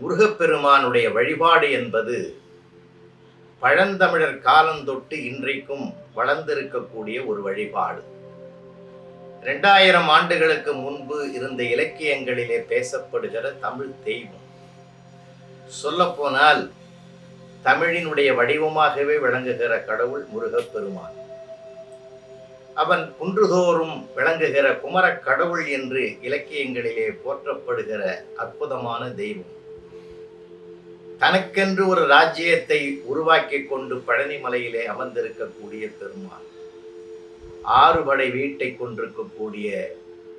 முருகப்பெருமானுடைய வழிபாடு என்பது பழந்தமிழர் காலந்தொட்டு இன்றைக்கும் வளர்ந்திருக்கக்கூடிய ஒரு வழிபாடு. ரெண்டாயிரம் ஆண்டுகளுக்கு முன்பு இருந்த இலக்கியங்களிலே பேசப்படுகிற தமிழ் தெய்வம். சொல்லப்போனால் தமிழினுடைய வடிவமாகவே விளங்குகிற கடவுள் முருகப்பெருமான். அவன் குன்றுதோறும் விளங்குகிற குமரக் கடவுள் என்று இலக்கியங்களிலே போற்றப்படுகிற அற்புதமான தெய்வம். தனக்கென்று ஒரு ராஜ்யத்தை உருவாக்கி கொண்டு பழனிமலையிலே அமர்ந்திருக்கக்கூடிய பெருமான் ஆறுபடை வீட்டை கொண்டிருக்கக்கூடிய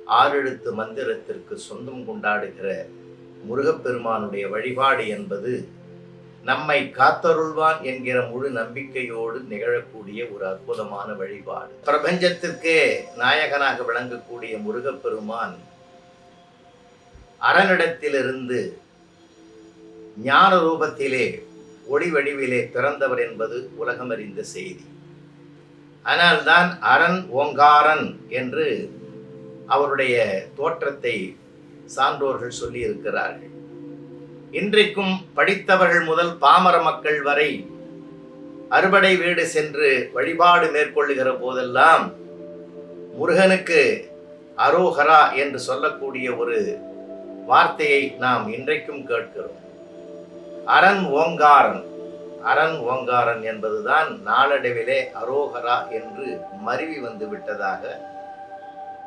ஆறெழுத்து மந்திரத்திற்கு சொந்தம் கொண்டாடுகிற முருகப்பெருமானுடைய வழிபாடு என்பது நம்மை காத்தருள்வான் என்கிற முழு நம்பிக்கையோடு நிகழக்கூடிய ஒரு அற்புதமான வழிபாடு. பிரபஞ்சத்திற்கே நாயகனாக விளங்கக்கூடிய முருகப்பெருமான் அறநிடத்திலிருந்து ஞான ரூபத்திலே ஒளி வடிவிலே பிறந்தவர் என்பது உலகம் அறிந்த செய்தி. ஆனால்தான் அரண் ஓங்காரன் என்று அவருடைய தோற்றத்தை சான்றோர்கள் சொல்லியிருக்கிறார்கள். இன்றைக்கும் படித்தவர்கள் முதல் பாமர மக்கள் வரை அறுபடை வீடு சென்று வழிபாடு மேற்கொள்ளுகிற போதெல்லாம் முருகனுக்கு அரோஹரா என்று சொல்லக்கூடிய ஒரு வார்த்தையை நாம் இன்றைக்கும் கேட்கிறோம். அரண் ஓங்காரன். அரண் ஓங்காரன் என்பதுதான் நாளடைவிலே அரோகரா என்று மருவி வந்து விட்டதாக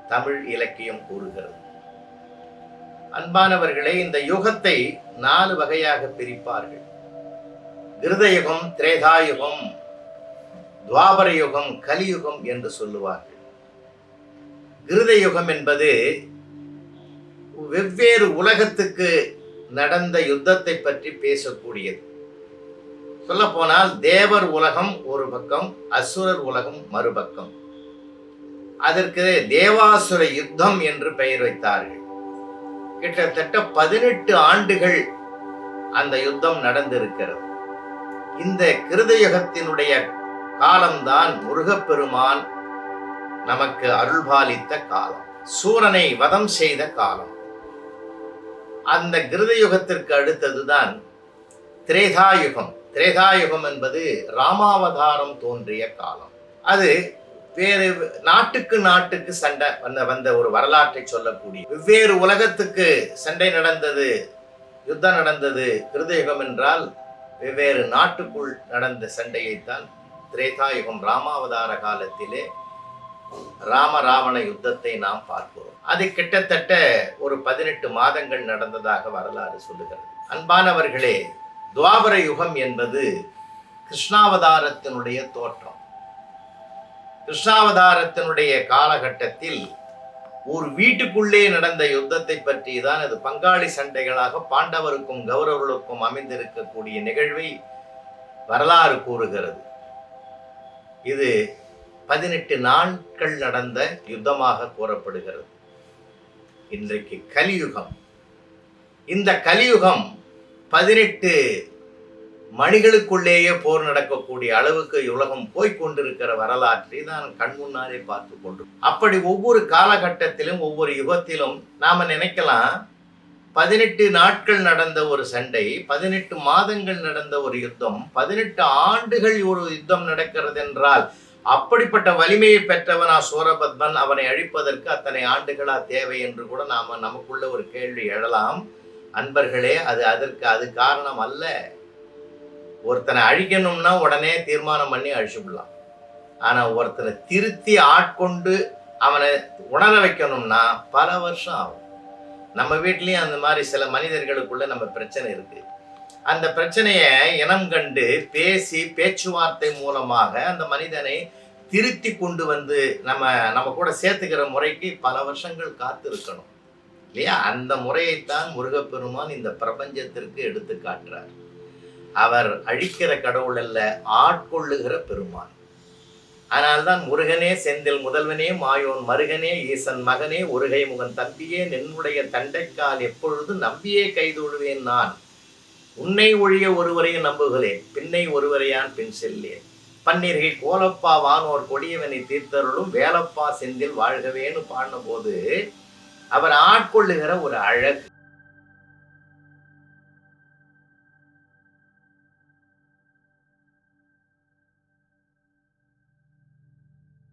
தமிழ் இலக்கியம் கூறுகிறது. அன்பானவர்களே இந்த யுகத்தை நாலு வகையாக பிரிப்பார்கள். கிருதயுகம் திரேதாயுகம் துவாபர யுகம் கலியுகம் என்று சொல்லுவார்கள். கிருதயுகம் என்பது வெவ்வேறு உலகத்துக்கு நடந்த யுத்தத்தை பற்றி பேசக்கூடியது. சொல்லப்போனால் தேவர் உலகம் ஒரு பக்கம் அசுரர் உலகம் மறுபக்கம் அதற்கு தேவாசுர யுத்தம் என்று பெயர் வைத்தார்கள். கிட்டத்தட்ட பதினெட்டு ஆண்டுகள் அந்த யுத்தம் நடந்திருக்கிறது. இந்த கிருதயுகத்தினுடைய காலம்தான் முருகப்பெருமான் நமக்கு அருள்பாலித்த காலம். சூரனை வதம் செய்த காலம். அந்த கிருதயுகத்திற்கு அடுத்ததுதான் திரேதாயுகம். திரேதாயுகம் என்பது ராமாவதாரம் தோன்றிய காலம். அது வேறு நாட்டுக்கு நாட்டுக்கு சண்டை வந்த வந்த ஒரு வரலாற்றை சொல்லக்கூடிய வெவ்வேறு உலகத்துக்கு சண்டை நடந்தது யுத்தம் நடந்தது கிருதயுகம் என்றால் வெவ்வேறு நாட்டுக்குள் நடந்த சண்டையைத்தான் திரேதாயுகம் ராமாவதார காலத்திலே ராம ராவண யுத்தத்தை நாம் பார்க்கிறோம். அது கிட்டத்தட்ட ஒரு பதினெட்டு மாதங்கள் நடந்ததாக வரலாறு சொல்லுகிறது. அன்பானவர்களே துவாபர யுகம் என்பது கிருஷ்ணாவதாரத்தினுடைய தோற்றம். கிருஷ்ணாவதாரத்தினுடைய காலகட்டத்தில் ஒரு வீட்டுக்குள்ளே நடந்த யுத்தத்தை பற்றி தான் அது பங்காளி சண்டைகளாக பாண்டவருக்கும் கௌரவர்களுக்கும் அமைந்திருக்கக்கூடிய நிகழ்வை வரலாறு கூறுகிறது. இது பதினெட்டு நாட்கள் நடந்த யுத்தமாக கூறப்படுகிறது. இன்றைக்கு கலியுகம். இந்த கலியுகம் பதினெட்டு மணிகளுக்குள்ளேயே போர் நடக்கக்கூடிய அளவுக்கு உலகம் போய்கொண்டிருக்கிற வரலாற்றை தான் கண் முன்னாலே பார்த்து கொண்டு அப்படி ஒவ்வொரு காலகட்டத்திலும் ஒவ்வொரு யுகத்திலும் நாம் நினைக்கலாம் பதினெட்டு நாட்கள் நடந்த ஒரு சண்டை பதினெட்டு மாதங்கள் நடந்த ஒரு யுத்தம் பதினெட்டு ஆண்டுகள் ஒரு யுத்தம் நடக்கிறது என்றால் அப்படிப்பட்ட வலிமையை பெற்றவனா சூரபத்மன் அவனை அழிப்பதற்கு அத்தனை ஆண்டுகளா தேவை என்று கூட நாம நமக்குள்ள ஒரு கேள்வி எழலாம். அன்பர்களே அது அதற்கு அது காரணம் அல்ல. ஒருத்தனை அழிக்கணும்னா உடனே தீர்மானம் பண்ணி அழிச்சுடலாம் ஆனா ஒருத்தனை திருத்தி ஆட்கொண்டு அவனை உணர வைக்கணும்னா பல வருஷம் ஆகும். நம்ம வீட்லேயும் அந்த மாதிரி சில மனிதர்களுக்குள்ள நம்ம பிரச்சனை இருக்குது அந்த பிரச்சனையை இனம் கண்டு பேசி பேச்சுவார்த்தை மூலமாக அந்த மனிதனை திருத்தி கொண்டு வந்து நம்ம நம்ம கூட சேர்த்துக்கிற முறைக்கு பல வருஷங்கள் காத்திருக்கணும். இல்லையா? அந்த முறையைத்தான் முருகப்பெருமான் இந்த பிரபஞ்சத்திற்கு எடுத்து காட்டுறார். அவர் அழிக்கிற கடவுள் அல்ல ஆட்கொள்ளுகிற பெருமான். அதனால்தான் முருகனே செந்தில் முதல்வனே மாயோன் மருகனே ஈசன் மகனே ஒருகை முகன் தம்பியே நின்னுடைய தண்டைக்கால் எப்பொழுது நம்பியே கைதொழுவேன் நான்? உன்னை ஒழிய ஒருவரையும் நம்புகிறேன் பின்னை ஒருவரையான் பின் செல்லேன் பன்னீர்கை கோலப்பா வானோர் கொடியவனை தீர்த்தருளும் வேலப்பா செந்தில் வாழ்கவேன்னு பாடின போது அவர் ஆட்கொள்ளுகிற ஒரு அழகு.